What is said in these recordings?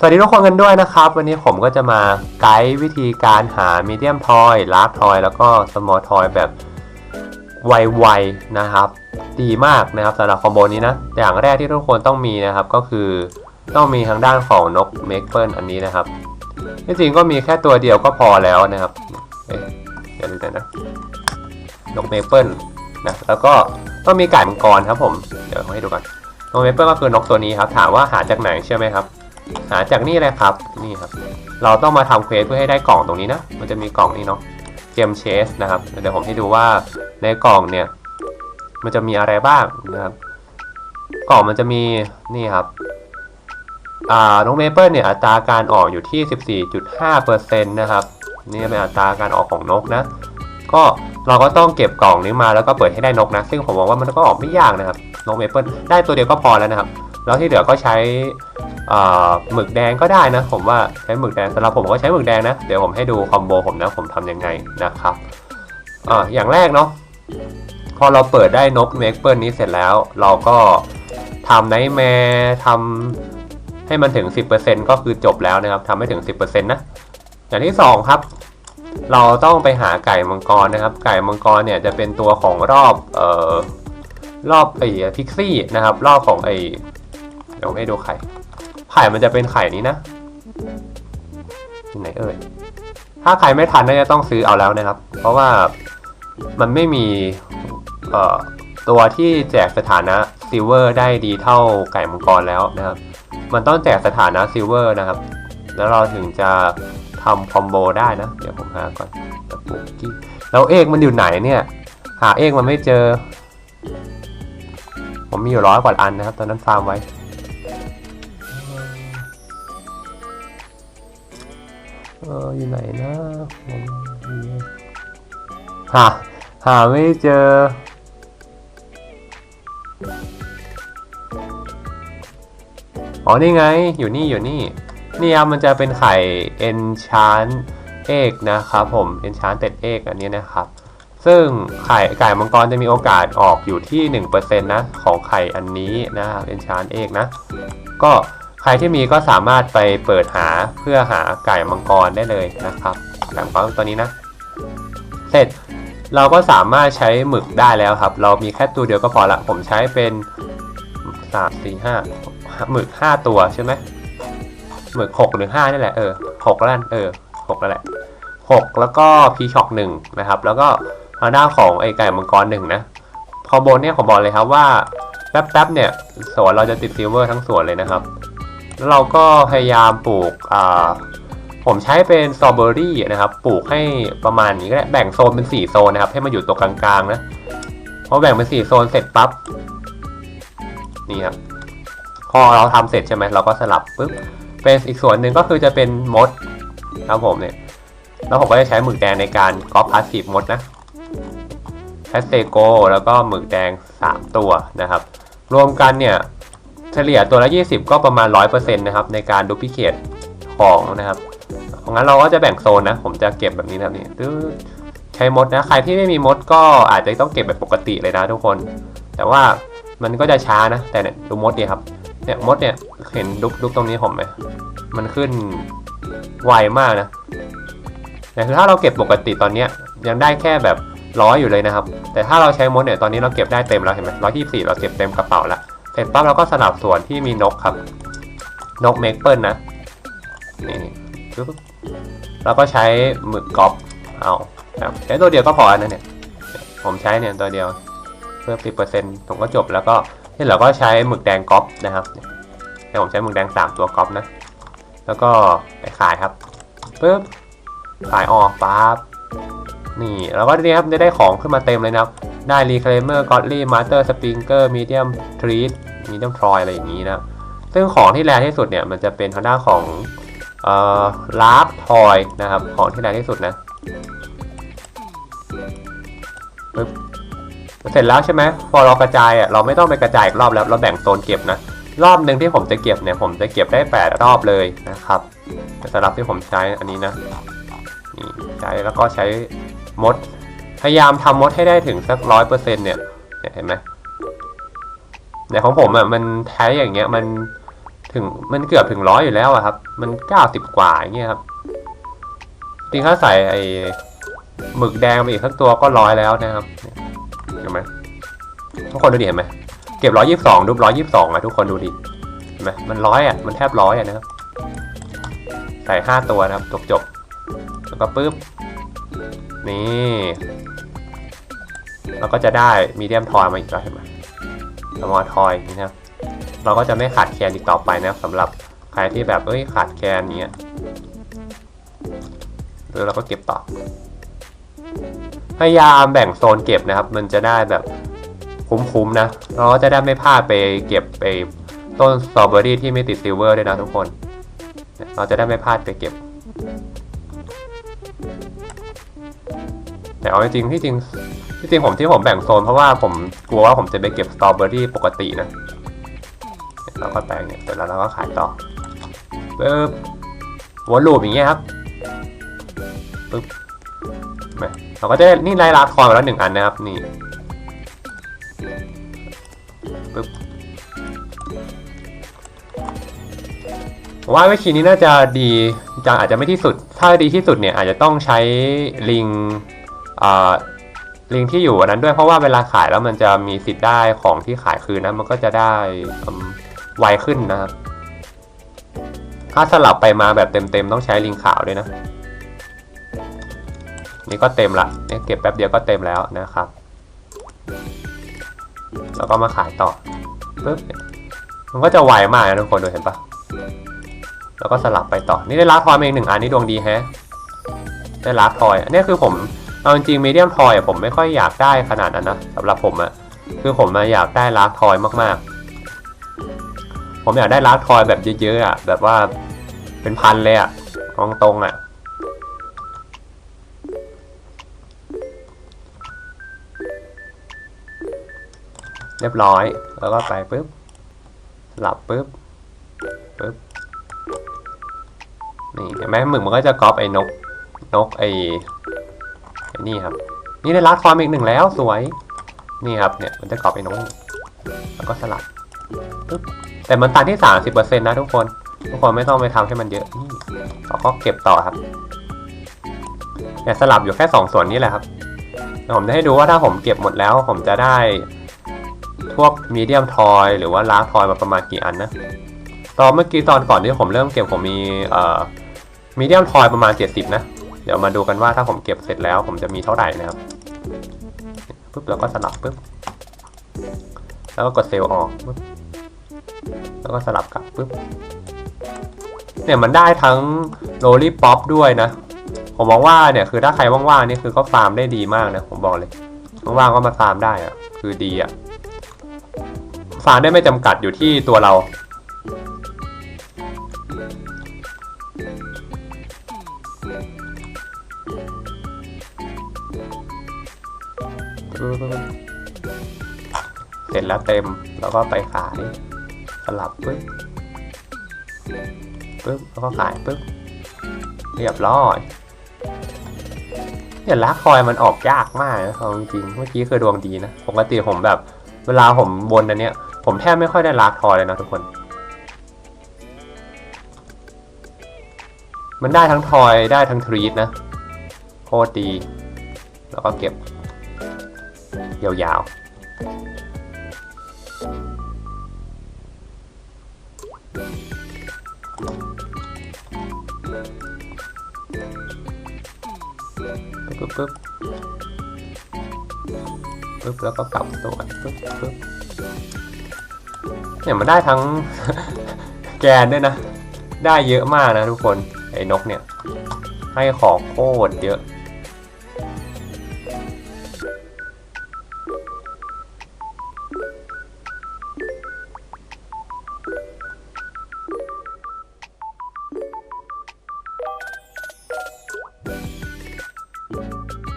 สวัสดีทุกคนกันด้วยนะครับ วันนี้ผมก็จะมาไกด์วิธีการหามีเดียมทอยลาร์ t ทอยแล้วก็สมอลทอยแบบไวๆนะครับ ดีมากนะครับสำหรับคอมโบนี้นะ อย่างแรกที่ทุกคนต้องมีนะครับก็คือต้องมีทางด้านของนกเมกเปิลอันนี้นะครับที่จริงก็มีแค่ตัวเดียวก็พอแล้วนะครับเดี๋ยวดูหน่อยนะนกเมเปิลนะแล้วก็ต้องมีไก่มังกรครับผมเดี๋ยวให้ดูกันนกเมเปิลก็คือนกตัวนี้ครับ ถามว่าหาจากไหนใช่ไหมครับ หาจากนี่เลยครับนี่ครับ เราต้องมาทำเควสเพื่อให้ได้กล่องตรงนี้นะ มันจะมีกล่องนี้เนาะเกมเชสนะครับเดี๋ยวผมให้ดูว่าในกล่องเนี่ย มันจะมีอะไรบ้างนะครับ กล่องมันจะมีนี่ครับอ่าน้องเมเปิลเนี่ยอัตราการออกอยู่ที่ 14.5%นะครับนี่เป็นอัตราการออกของนกนะก็เราก็ต้องเก็บกล่องนี้มาแล้วก็เปิดให้ได้นกนะ ซึ่งผมมองว่ามันก็ออกไม่ยากนะครับนกเมเปิลได้ตัวเดียวก็พอแล้วนะครับ แล้วที่เหลือก็ใช้หมึกแดงก็ได้นะ ผมว่าใช้หมึกแดงสำหรับผมก็ใช้หมึกแดงนะ เดี๋ยวผมให้ดูคอมโบผมนะ ผมทำยังไงนะครับอ่าอย่างแรกเนาะพอเราเปิดได้นกเมกเปิลนี้เสร็จแล้ว เราก็ทำไนท์แมร์ทำให้มันถึง 10%ก็คือจบแล้วนะครับทำให้ถึง 10%นะอย่างที่ 2 ครับ เราต้องไปหาไก่มังกรนะครับ ไก่มังกรเนี่ยจะเป็นตัวของรอบเอ่อรอบไอ้พิกซี่นะครับ รอบของไอ้ เดี๋ยวให้ดูไข่ ไข่มันจะเป็นไข่นี้นะที่ไหนเอ่ย ถ้าใครไม่ทันน่าจะต้องซื้อเอาแล้วนะครับ เพราะว่ามันไม่มีเอ่อตัวที่แจกสถานะซิลเวอร์ได้ดีเท่าไก่มังกรแล้วนะครับ มันต้องแจกสถานะซิลเวอร์นะครับ แล้วเราถึงจะทำคอมโบได้นะ เดี๋ยวผมหาก่อนตะปุกกี้แล้วเอกมันอยู่ไหนเนี่ย หาเอกมันไม่เจอ ผมมีอยู่ร้อยกว่าอันนะครับ ตอนนั้นฟาร์มไว้ เอออยู่ไหนนะผมหาหาไม่เจอ อ๋อ นี่ไง อยู่นี่ อยู่นี่ นี่ครับมันจะเป็นไข่ enchant egg นะครับผม enchanted egg อันนี้นะครับ ซึ่งไข่ไก่มังกรจะมีโอกาสออกอยู่ที่ 1%นะ ของไข่อันนี้นะครับ enchant egg นะ ก็ รที่มีก็สามารถไปเปิดหาเพื่อหาไก่มังกรได้เลยนะครับไก่มังกรตัวนี้นะ เสร็จเราก็สามารถใช้หมึกได้แล้วครับ เรามีแค่ตัวเดียวก็พอละ ผมใช้เป็นสามสี่ห้าหมึกห้าตัวใช่ไหมหมึกหกหรือห้านี่แหละเออหกแล้วกันเออหกแล้วแหละหกแล้วก็พีช็อกหนึ่งนะครับ แล้วก็ทางด้านของไอไก่มังกรหนึ่งนะคอโบเนี่ยผมบอกเลยครับว่าแป๊บๆเนี่ยสวนเราจะติดซิลเวอร์ทั้งสวนเลยนะครับ แล้วเราก็พยายามปลูกอ่าผมใช้เป็นสตรอเบอรี่นะครับ ปลูกให้ประมาณนี้ก็ได้แบ่งโซนเป็น 4 โซนนะครับ ให้มันอยู่ตรงกลางๆนะพอแบ่งเป็น 4 โซนเสร็จปั๊บนี่ครับพอเราทำเสร็จใช่ไหมเราก็สลับปุ๊บเป็นอีกส่วนหนึ่งก็คือจะเป็นมดครับผมเนี่ย แล้วผมก็จะใช้หมึกแดงในการก๊อปพาสซีฟมดนะแพสเตโกแล้วก็หมึกแดง 3 ตัวนะครับ รวมกันเนี่ย เฉลี่ยตัวละ 20 ก็ประมาณ 100%นะครับในการดูพิเคตของนะครับเพราะงั้นเราก็จะแบ่งโซนนะ ผมจะเก็บแบบนี้นะครับนี่ใช้มดนะ ใครที่ไม่มีมดก็อาจจะต้องเก็บแบบปกติเลยนะทุกคน แต่ว่ามันก็จะช้านะ แต่เนี่ยดูมดเนี่ยครับ เนี่ยมดเนี่ยเห็นดุกดุกตรงนี้ผมไหมมันขึ้นไวมากนะแต่คือถ้าเราเก็บปกติตอนเนี้ยยังได้แค่แบบร้อยอยู่เลยนะครับ แต่ถ้าเราใช้มดเนี่ยตอนนี้เราเก็บได้เต็มแล้วเห็นไหมร้อยที่สี่เราเก็บเต็มกระเป๋าละ ร็จปั๊บเราก็สลับส่วนที่มีนกครับ นกเมกเปิลนะ นี่ปึ๊บเราก็ใช้หมึกก๊อปเอาครับใช้ตัวเดียวก็พอนะเนี่ย ผมใช้เนี่ยตัวเดียว เพิ่มสิบเปอร์เซ็นต์ผมก็จบแล้วก็ที่เหลือก็ใช้หมึกแดงก๊อปนะครับแต่ผมใช้หมึกแดงสามตัวก๊อปนะ แล้วก็ไปขายครับปึ๊บขายออกปั๊บนี่แล้วก็นี่ครับได้ได้ของขึ้นมาเต็มเลยนะครับ ได้ Reclaimer Godly Master Springer Medium Treat Medium Troy อะไรอย่างนี้นะครับซึ่งของที่แรงที่สุดเนี่ยมันจะเป็นทางด้านของเอ่อลาร์ t ทอยนะครับของที่แรงที่สุดนะเสร็จแล้วใช่ไหมพอเรากระจายอะเราไม่ต้องไปกระจายอีกรอบแล้วเราแบ่งโซนเก็บนะรอบหนึ่งที่ผมจะเก็บเนี่ยผมจะเก็บได้ 8 รอบเลยนะครับสำหรับที่ผมใช้อันนี้นะนี่ใช้แล้วก็ใช้มด พยายามทำมดให้ได้ถึงสักร้อยเปอร์เซ็นต์เนี่ยเห็นไหม แต่ของผมอะมันใช้อย่างเงี้ยมันถึงมันเกือบถึงร้อยอยู่แล้วอะครับ มันเก้าสิบกว่าอย่างเงี้ยครับจริงถ้าใส่ไอ้หมึกแดงไปอีกสักตัวก็ร้อยแล้วนะครับเห็นไหมทุกคนดูดิเห็นไหมเก็บร้อยยี่สิบสองดูร้อยยี่สิบสองอะทุกคนดูดิเห็นไหมมันร้อยอะมันแทบร้อยอะนะครับ ใส่ห้าตัวนะครับจบจบๆแล้วก็ปุ๊บนี่เราก็จะได้มีเดียมทอยมาอีกแล้วเห็นไหม สมอลทอยนี่นะครับเราก็จะไม่ขาดแคลนอีกต่อไปนะครับสำหรับใครที่แบบเอ้ยขาดแคลนเนี้ยหรือเราก็เก็บต่อพยายามแบ่งโซนเก็บนะครับ มันจะได้แบบคุ้มๆนะ เราก็จะได้ไม่พลาดไปเก็บไปต้นสตรอเบอรี่ที่ไม่ติดซิลเวอร์ด้วยนะทุกคน เราจะได้ไม่พลาดไปเก็บ แต่เอาจริงที่จริง ที่จริงผมที่ผมแบ่งโซนเพราะว่าผมกลัวว่าผมจะไปเก็บสตรอเบอรี่ปกตินะเราก็แปลงเนี่ยเสร็จแล้วเราก็ขายต่อปึ๊บวนลูปอย่างเงี้ยครับปึ๊บเห็นไหมเราก็จะได้นี่ไล่ลาทอยมาแล้วหนึ่งอันนะครับนี่ปึ๊บผมว่าวิธีนี้น่าจะดีจังอาจจะไม่ที่สุด ถ้าดีที่สุดเนี่ยอาจจะต้องใช้ลิงอ่า ลิงที่อยู่อันนั้นด้วยเพราะว่าเวลาขายแล้วมันจะมีสิทธิ์ได้ของที่ขายคืนนะมันก็จะได้ไวขึ้นนะครับ ถ้าสลับไปมาแบบเต็มๆต้องใช้ลิงขาวด้วยนะ นี่ก็เต็มละเนี่ยเก็บแป๊บเดียวก็เต็มแล้วนะครับ แล้วก็มาขายต่อปึ๊บมันก็จะไวมากนะทุกคนดูเห็นปะแล้วก็สลับไปต่อ นี่ได้ลาทอยมาอีกหนึ่งอันนี่ดวงดีแฮะ ได้ลาทอย อันนี้คือผม เอาจริงๆมีเดียมทอยผมไม่ค่อยอยากได้ขนาดนั้นนะสำหรับผมอะคือผมอะอยากได้ลาร์ทอยมากๆ ผมอยากได้ลาร์ทอยแบบเยอะๆอะแบบว่าเป็นพันเลยอะตรงตรงอะเรียบร้อยแล้วก็ไปปุ๊บหลับปุ๊บปุ๊บนี่เห็นไหมหมึกมันก็จะก๊อปไอ้นกนกไอ้ไอ้ นี่ครับ นี่ได้ลาร์ทอยมอีกหนึ่งแล้วสวย นี่ครับเนี่ยมันจะก๊อปไอ้นกนี่แล้วก็สลับปุ๊บแต่มันตันที่ 30%นะทุกคน ทุกคนไม่ต้องไปทำให้มันเยอะนี่เราก็เก็บต่อครับเนี่ยสลับอยู่แค่ 2 ส่วนนี้แหละครับผมจะให้ดูว่าถ้าผมเก็บหมดแล้ว ผมจะได้พวกมีเดียมทอยหรือว่าลาร์ทอยมาประมาณกี่อันนะ ตอนเมื่อกี้ตอนก่อนที่ผมเริ่มเก็บผมมีเอ่อมีเดียมทอยประมาณ 70 นะ ดี๋ยวมาดูกันว่าถ้าผมเก็บเสร็จแล้ว ผมจะมีเท่าไหร่นะครับปุ๊บแล้วก็สลับปุ๊บแล้วก็กดเซลล์ออกปุ๊บแล้วก็สลับกลับปุ๊บเนี่ยมันได้ทั้งโรลลี่ป๊อปด้วยนะ ผมมองว่าเนี่ยคือถ้าใครว่างๆนี่คือก็ฟาร์มได้ดีมากนะผมบอกเลยว่างๆก็มาฟาร์มได้อะคือดีอะฟาร์มได้ไม่จำกัดอยู่ที่ตัวเรา เสร็จแล้วเต็มแล้วก็ไปขายสลับปึ๊บปึ๊บแล้วก็ขายปึ๊บเรียบร้อยเนี่ยลักคอยมันออกยากมากนะเอาจริงเมื่อกี้คือดวงดีนะปกติผมแบบ เวลาผมบนอันเนี้ย ผมแทบไม่ค่อยได้ลักทอยเลยนะทุกคน มันได้ทั้งทอยได้ทั้งทรีตนะโคตรดี แล้วก็เก็บ ยาวๆปึ๊บปึ๊บปึ๊บแล้วก็กลับตัวปึ๊บปึ๊บเนี่ยมันได้ทั้งแกนด้วยนะ ได้เยอะมากนะทุกคน ไอ้นกเนี่ย ให้ของโคตรเยอะ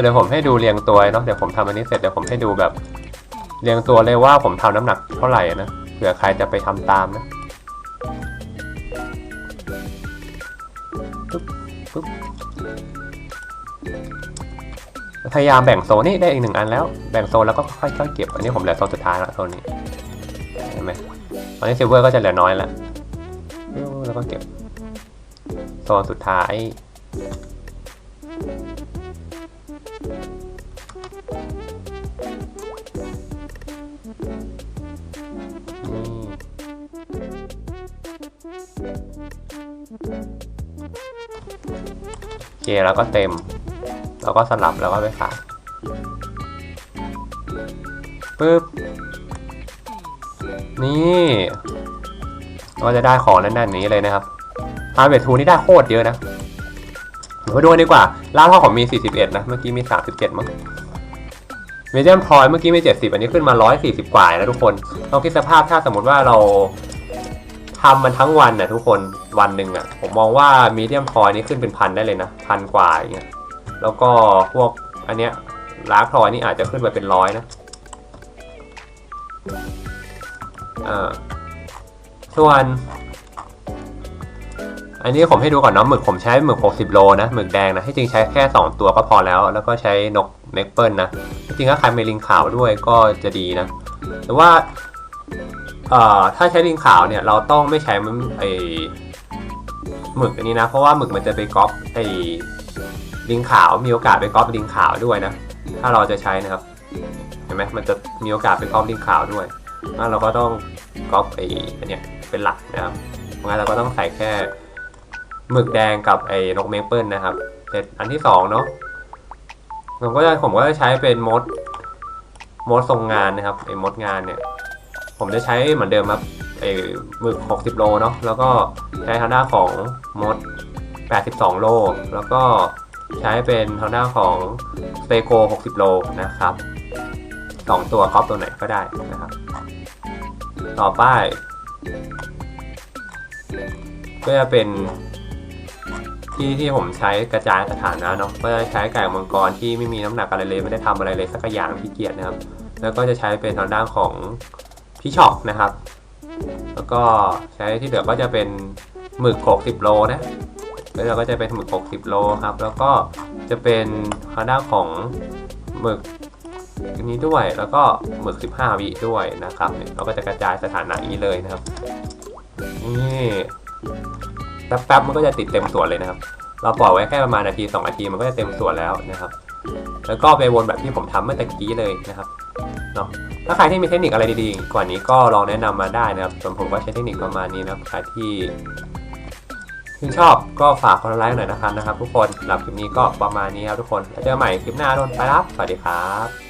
เดี๋ยวผมให้ดูเรียงตัวเนาะเดี๋ยวผมทำอันนี้เสร็จเดี๋ยวผมให้ดูแบบเรียงตัวเลยว่าผมทำน้ำหนักเท่าไหร่นะเผื่อใครจะไปทำตามนะปึ๊บปึ๊บพยายามแบ่งโซนนี่ได้อีกหนึ่งอันแล้วแบ่งโซนแล้วก็ค่อยๆเก็บ อันนี้ผมเหลือโซนสุดท้ายละโซนนี้เห็นไหมตอนนี้ซิลเวอร์ก็จะเหลือน้อยแล้วก็เก็บโซนสุดท้าย เคแล้วก็เต็ม แล้วก็สลับแล้วก็ไปขายปึ๊บ นี่ก็จะได้ของแน่นๆนี้เลยนะครับฮาเวททูนี่ได้โคตรเยอะนะมาดูดีกว่าล่าท่อของมี 41 นะ เมื่อกี้มี 37มั้งเมเดียมพอยเมื่อกี้มี 70 อันนี้ขึ้นมา 140 กว่านะทุกคนลองคิดสภาพถ้าสมมติว่าเรา ทำมันทั้งวันนะทุกคนวันหนึ่งอะผมมองว่ามีเดียมพอยนี่ขึ้นเป็นพันได้เลยนะพันกว่าอย่างเงี้ยแล้วก็พวกอันเนี้ยลาร์พลอยนี่อาจจะขึ้นไปเป็นร้อยนะอ่าส่วนอันนี้ผมให้ดูก่อนเนาะหมึกผมใช้หมึก 60 โลนะหมึกแดงนะที่จริงใช้แค่ 2 ตัวก็พอแล้ว แล้วก็ใช้นกเมกเปิลนะจริงถ้าใครมีลิงขาวด้วยก็จะดีนะ แต่ว่า เอ่อถ้าใช้ลิงขาวเนี่ยเราต้องไม่ใช้มันไอหมึกอันนี้นะ เพราะว่าหมึกมันจะไปก๊อปไอลิงขาวมีโอกาสไปก๊อปลิงขาวด้วยนะ ถ้าเราจะใช้นะครับเห็นไหมมันจะมีโอกาสไปก๊อปลิงขาวด้วยงั้นเราก็ต้องก๊อปไออันเนี้ยเป็นหลักนะครับงั้นเราก็ต้องใส่แค่หมึกแดงกับไอ้นกเมเปิลนะครับเสร็จอันที่สองเนาะผมก็จะผมก็จะใช้เป็นมดมดทรงงานนะครับไอ้มดงานเนี่ย ผมจะใช้เหมือนเดิมครับไอ้หมึก 60 โลเนาะแล้วก็ใช้ทางด้านของมด 82 โล แล้วก็ใช้เป็นทางด้านของสเตโก 60 โลนะครับสองตัวครอบตัวไหนก็ได้นะครับ ต่อไปก็จะเป็นที่ที่ผมใช้กระจายสถานะเนาะก็จะใช้ไก่มังกรที่ไม่มีน้ำหนักอะไรเลยไม่ได้ทำอะไรเลยสักอย่างที่เกียจนะครับ แล้วก็จะใช้เป็นทางด้านของ พี่ช็อกนะครับ แล้วก็ใช้ที่เหลือก็จะเป็นหมึก60โลนะแล้วเราก็จะเป็นหมึก60โลครับ แล้วก็จะเป็นทางด้าของหมึกอันนี้ด้วย แล้วก็หมึก 15 วิด้วยนะครับเราก็จะกระจายสถานะนี้เลยนะครับ นี่แป๊บๆมันก็จะติดเต็มส่วนเลยนะครับ เราปล่อยไว้แค่ประมาณนาที2นาทีมันก็จะเต็มส่วนแล้วนะครับ แล้วก็ไปวนแบบที่ผมทำเมื่อตะกี้เลยนะครับ เนาะถ้าใครที่มีเทคนิคอะไรดีๆ กว่านี้ก็ลองแนะนำมาได้นะครับส่วนผมก็ใช้เทคนิคประมาณนี้นะครับใครที่ชื่นชอบก็ฝากกดไลค์หน่อยนะครับนะครับ ทุกคนสำหรับคลิปนี้ก็ประมาณนี้ครับทุกคนแล้วเจอกันใหม่คลิปหน้าทุกคนไปครับสวัสดีครับ